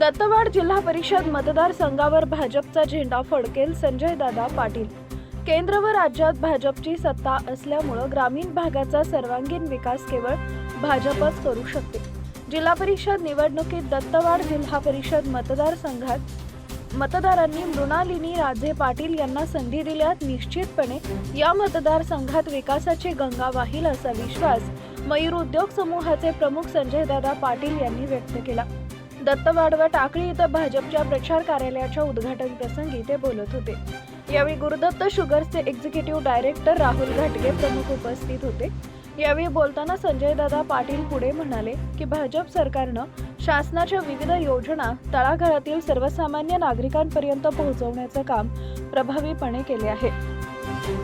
दत्तवाड जिल्हा परिषद मतदारसंघावर भाजपचा झेंडा फडकेल संजयदादा पाटील. केंद्र व राज्यात भाजपची सत्ता असल्यामुळं ग्रामीण भागाचा सर्वांगीण विकास केवळ भाजपच करू शकते. जिल्हा परिषद निवडणुकीत दत्तवाड जिल्हा परिषद मतदारसंघात मतदारांनी मृणालिनी राजे पाटील यांना संधी दिल्यात निश्चितपणे या मतदारसंघात विकासाची गंगा वाहील असा विश्वास मयूर उद्योग समूहाचे प्रमुख संजयदादा पाटील यांनी व्यक्त केला. दत्तवाडवा टाकळी इथं भाजपच्या प्रचार कार्यालयाच्या उद्घाटन प्रसंगी ते बोलत होते. यावेळी गुरुदत्त शुगर्सचे एक्झिक्युटिव्ह डायरेक्टर राहुल घाटगे प्रमुख उपस्थित होते. यावेळी बोलताना संजयदादा पाटील पुढे म्हणाले की भाजप सरकारनं शासनाच्या विविध योजना तळागाळातील सर्वसामान्य नागरिकांपर्यंत पोहोचवण्याचं काम प्रभावीपणे केले आहे.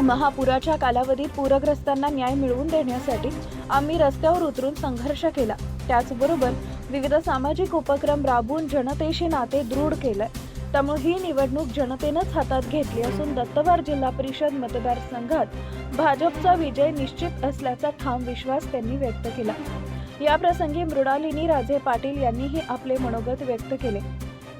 महापुराच्या कालावधीत पूरग्रस्तांना न्याय मिळवून देण्यासाठी आम्ही रस्त्यावर उतरून संघर्ष केला. त्याचबरोबर विविध सामाजिक उपक्रम राबवून जनतेशी नाते दृढ केलं त्यामुळे ही निवडणूक जनतेनंच हातात घेतली असून दत्तवार जिल्हा परिषद मतदारसंघात भाजपचा विजय निश्चित असल्याचा ठाम विश्वास त्यांनी व्यक्त केला. या प्रसंगी मृणालिनी राजे पाटील यांनीही आपले मनोगत व्यक्त केले.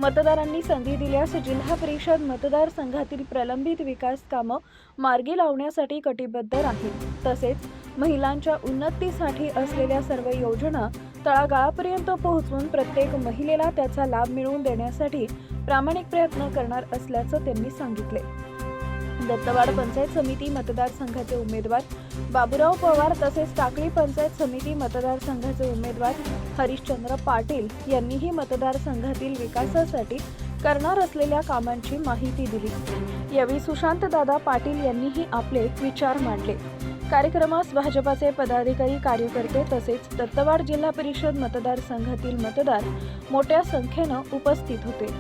मतदारांनी संधी दिल्यास जिल्हा परिषद मतदारसंघातील प्रलंबित विकास कामं मार्गी लावण्यासाठी कटिबद्ध राहील. तसेच महिलांच्या उन्नतीसाठी असलेल्या सर्व योजना तळागाळापर्यंत पोहोचवून प्रत्येक महिलेला त्याचा लाभ मिळवून देण्यासाठी प्रामाणिक प्रयत्न करणार असल्याचं त्यांनी सांगितले. दत्तवाड पंचायत समिती मतदारसंघाचे उमेदवार बाबुराव पवार तसेच टाकळी पंचायत समिती मतदारसंघाचे उमेदवार हरिश्चंद्र पाटील यांनीही मतदारसंघातील विकासासाठी करणार असलेल्या कामांची माहिती दिली. यावेळी सुशांत दादा पाटील यांनीही आपले विचार मांडले. कार्यक्रमास भाजपाचे पदाधिकारी कार्यकर्ते तसेच दत्तवाड जिल्हा परिषद मतदारसंघातील मतदार मोठ्या संख्येनं उपस्थित होते.